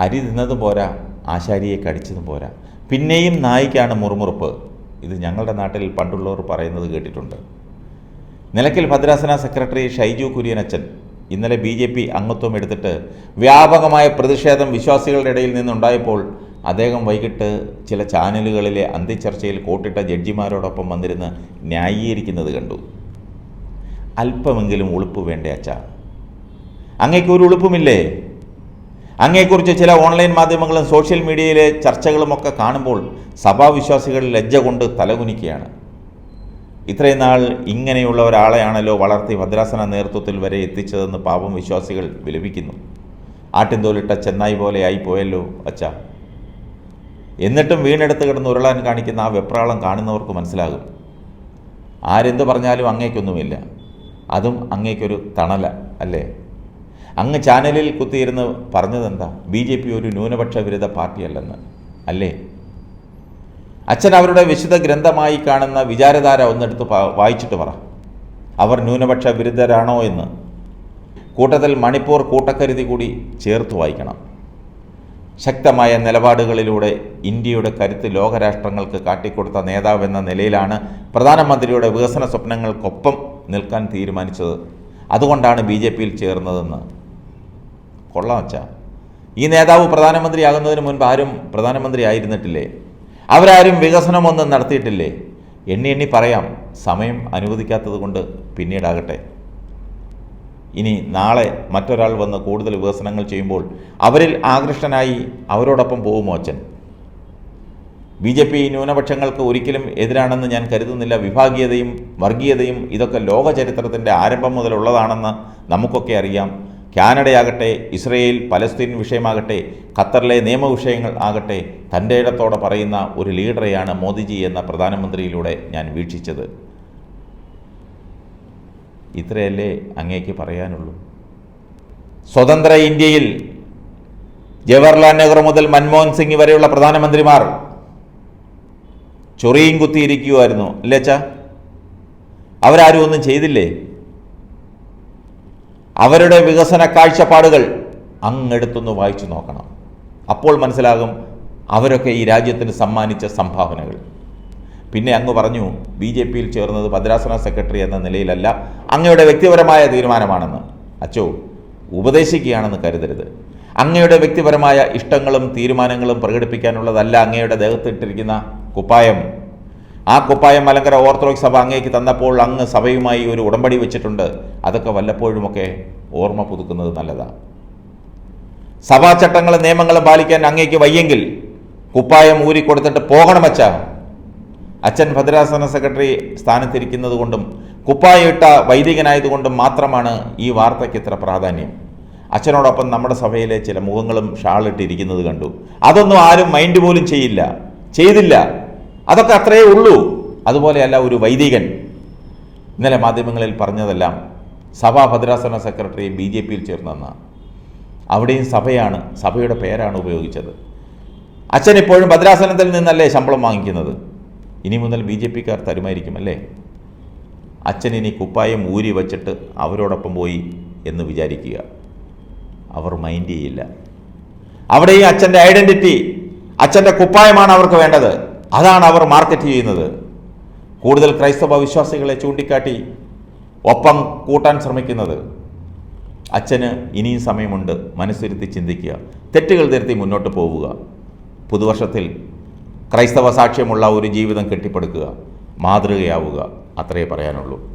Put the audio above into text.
അരി തിന്നതും പോരാ ആശാരിയെ കടിച്ചതും പോരാ. പിന്നെയും നായിക്കാണ് മുറുമുറുപ്പ്. ഇത് ഞങ്ങളുടെ നാട്ടിൽ പണ്ടുള്ളവർ പറയുന്നത് കേട്ടിട്ടുണ്ട്. നിലയ്ക്കൽ ഭദ്രാസന സെക്രട്ടറി ഷൈജു കുര്യനച്ചൻ ഇന്നലെ ബി ജെ പി അംഗത്വം എടുത്തിട്ട് വ്യാപകമായ പ്രതിഷേധം വിശ്വാസികളുടെ ഇടയിൽ നിന്നുണ്ടായപ്പോൾ അദ്ദേഹം വൈകിട്ട് ചില ചാനലുകളിലെ അന്ത്യചർച്ചയിൽ കോട്ടിട്ട ജഡ്ജിമാരോടൊപ്പം വന്നിരുന്ന് ന്യായീകരിക്കുന്നത് കണ്ടു. അല്പമെങ്കിലും ഉളുപ്പ് വേണ്ടേ അച്ഛ. അങ്ങേക്കൊരു ഉളുപ്പുമില്ലേ? അങ്ങയെക്കുറിച്ച് ചില ഓൺലൈൻ മാധ്യമങ്ങളും സോഷ്യൽ മീഡിയയിലെ ചർച്ചകളുമൊക്കെ കാണുമ്പോൾ സഭാവിശ്വാസികൾ ലജ്ജ കൊണ്ട് തലകുനിക്കുകയാണ്. ഇത്രയും നാൾ ഇങ്ങനെയുള്ള ഒരാളെയാണല്ലോ വളർത്തി ഭദ്രാസന നേതൃത്വത്തിൽ വരെ എത്തിച്ചതെന്ന് പാപം വിശ്വാസികൾ വിലപിക്കുന്നു. ആട്ടിൻതോലിട്ട ചെന്നായി പോലെ ആയിപ്പോയല്ലോ അച്ഛ. എന്നിട്ടും വീണെടുത്ത് കിടന്ന് ഉരുളാൻ കാണിക്കുന്ന ആ വെപ്രാളം കാണുന്നവർക്ക് മനസ്സിലാകും. ആരെന്ത് പറഞ്ഞാലും അങ്ങേക്കൊന്നുമില്ല. അതും അങ്ങേക്കൊരു തണല അല്ലേ? അങ്ങ് ചാനലിൽ കുത്തിയിരുന്ന് പറഞ്ഞതെന്താ? ബി ജെ പി ഒരു ന്യൂനപക്ഷ വിരുദ്ധ പാർട്ടിയല്ലെന്ന്. അല്ലേ? അച്ഛൻ അവരുടെ വിശുദ്ധ ഗ്രന്ഥമായി കാണുന്ന വിചാരധാര ഒന്നെടുത്ത് വായിച്ചിട്ട് പറ. അവർ ന്യൂനപക്ഷ വിരുദ്ധരാണോ എന്ന്. കൂട്ടത്തിൽ മണിപ്പൂർ കൂട്ടക്കരുതി കൂടി ചേർത്ത് വായിക്കണം. ശക്തമായ നിലപാടുകളിലൂടെ ഇന്ത്യയുടെ കരുത്ത് ലോകരാഷ്ട്രങ്ങൾക്ക് കാട്ടിക്കൊടുത്ത നേതാവെന്ന നിലയിലാണ് പ്രധാനമന്ത്രിയുടെ വികസന സ്വപ്നങ്ങൾക്കൊപ്പം നിൽക്കാൻ തീരുമാനിച്ചത്. അതുകൊണ്ടാണ് ബി ജെ പിയിൽ ചേർന്നതെന്ന്. കൊള്ളാം അച്ഛാ. ഈ നേതാവ് പ്രധാനമന്ത്രിയാകുന്നതിന് മുൻപ് ആരും പ്രധാനമന്ത്രി ആയിരുന്നിട്ടില്ലേ അവരാരും വികസനമൊന്നും നടത്തിയിട്ടില്ലേ? എണ്ണി എണ്ണി പറയാം സമയം അനുവദിക്കാത്തത് കൊണ്ട് പിന്നീടാകട്ടെ. ഇനി നാളെ മറ്റൊരാൾ വന്ന് കൂടുതൽ വികസനങ്ങൾ ചെയ്യുമ്പോൾ അവരിൽ ആകൃഷ്ടനായി അവരോടൊപ്പം പോകുമോ അച്ഛൻ? ബി ജെ പി ന്യൂനപക്ഷങ്ങൾക്ക് ഒരിക്കലും എതിരാണെന്ന് ഞാൻ കരുതുന്നില്ല. വിഭാഗീയതയും വർഗീയതയും ഇതൊക്കെ ലോക ചരിത്രത്തിന്റെ ആരംഭം മുതലുള്ളതാണെന്ന് നമുക്കൊക്കെ അറിയാം. കാനഡയാകട്ടെ ഇസ്രയേൽ പലസ്തീൻ വിഷയമാകട്ടെ ഖത്തറിലെ നിയമ വിഷയങ്ങൾ ആകട്ടെ തന്റെ ഇടത്തോടെ പറയുന്ന ഒരു ലീഡറെയാണ് മോദിജി എന്ന പ്രധാനമന്ത്രിയിലൂടെ ഞാൻ വീക്ഷിച്ചത്. ഇത്രയല്ലേ അങ്ങേക്ക് പറയാനുള്ളൂ? സ്വതന്ത്ര ഇന്ത്യയിൽ ജവഹർലാൽ നെഹ്റു മുതൽ മൻമോഹൻ സിംഗ് വരെയുള്ള പ്രധാനമന്ത്രിമാർ ചൊറിയും കുത്തിയിരിക്കുമായിരുന്നു അല്ലേച്ചാ അവരാരും ഒന്നും ചെയ്തില്ലേ? അവരുടെ വികസന കാഴ്ചപ്പാടുകൾ അങ്ങെടുത്തൊന്ന് വായിച്ചു നോക്കണം. അപ്പോൾ മനസ്സിലാകും അവരൊക്കെ ഈ രാജ്യത്തിന് സമ്മാനിച്ച സംഭാവനകൾ. പിന്നെ അങ്ങ് പറഞ്ഞു ബി ജെ പിയിൽ ചേർന്നത് ഭദ്രാസന സെക്രട്ടറി എന്ന നിലയിലല്ല അങ്ങയുടെ വ്യക്തിപരമായ തീരുമാനമാണെന്ന്. അച്ചോ ഉപദേശിക്കുകയാണെന്ന് കരുതരുത്. അങ്ങയുടെ വ്യക്തിപരമായ ഇഷ്ടങ്ങളും തീരുമാനങ്ങളും പ്രകടിപ്പിക്കാനുള്ളതല്ല അങ്ങയുടെ ദേഹത്തിട്ടിരിക്കുന്ന കുപ്പായം. ആ കുപ്പായം മലങ്കര ഓർത്തഡോക്സ് സഭ അങ്ങേക്ക് തന്നപ്പോൾ അങ്ങ് സഭയുമായി ഒരു ഉടമ്പടി വെച്ചിട്ടുണ്ട്. അതൊക്കെ വല്ലപ്പോഴുമൊക്കെ ഓർമ്മ പുതുക്കുന്നത് നല്ലതാണ് സഭാചട്ടങ്ങളും നിയമങ്ങളും പാലിക്കാൻ അങ്ങേക്ക് വയ്യെങ്കിൽ കുപ്പായം ഊരി കൊടുത്തിട്ട് പോകണമച്ച അച്ഛൻ ഭദ്രാസന സെക്രട്ടറി സ്ഥാനത്തിരിക്കുന്നത് കൊണ്ടും കുപ്പായം ഇട്ട വൈദികനായതുകൊണ്ടും മാത്രമാണ് ഈ വാർത്തയ്ക്ക് ഇത്ര പ്രാധാന്യം. അച്ഛനോടൊപ്പം നമ്മുടെ സഭയിലെ ചില മുഖങ്ങളും ഷാളിട്ടിരിക്കുന്നത് കണ്ടു. അതൊന്നും ആരും മൈൻഡ് പോലും ചെയ്യില്ല. ചെയ്തില്ല. അതൊക്കെ അത്രയേ ഉള്ളൂ. അതുപോലെയല്ല ഒരു വൈദികൻ. ഇന്നലെ മാധ്യമങ്ങളിൽ പറഞ്ഞതെല്ലാം സഭാ ഭദ്രാസന സെക്രട്ടറി ബി ജെ പിയിൽ ചേർന്നെന്ന അവിടെയും സഭയാണ് സഭയുടെ പേരാണ് ഉപയോഗിച്ചത്. അച്ഛൻ ഇപ്പോഴും ഭദ്രാസനത്തിൽ നിന്നല്ലേ ശമ്പളം വാങ്ങിക്കുന്നത്? ഇനി മുതൽ ബി ജെ പിക്കാർ തരുമായിരിക്കും അല്ലേ? അച്ഛൻ ഇനി കുപ്പായം ഊരി വച്ചിട്ട് അവരോടൊപ്പം പോയി എന്ന് വിചാരിക്കുക. അവർ മൈൻഡ് ചെയ്യില്ല. അവിടെയും അച്ഛന്റെ ഐഡന്റിറ്റി അച്ഛന്റെ കുപ്പായമാണ് അവർക്ക് വേണ്ടത്. അതാണ് അവർ മാർക്കറ്റ് ചെയ്യുന്നത്. കൂടുതൽ ക്രൈസ്തവ വിശ്വാസികളെ ചൂണ്ടിക്കാട്ടി ഒപ്പം കൂട്ടാൻ ശ്രമിക്കുന്നത്. അച്ഛന് ഇനിയും സമയമുണ്ട്. മനസ്സിരുത്തി ചിന്തിക്കുക. തെറ്റുകൾ തിരുത്തി മുന്നോട്ട് പോവുക. പുതുവർഷത്തിൽ ക്രൈസ്തവ സാക്ഷ്യമുള്ള ഒരു ജീവിതം കെട്ടിപ്പടുക്കുക. മാതൃകയാവുക. അത്രയേ പറയാനുള്ളൂ.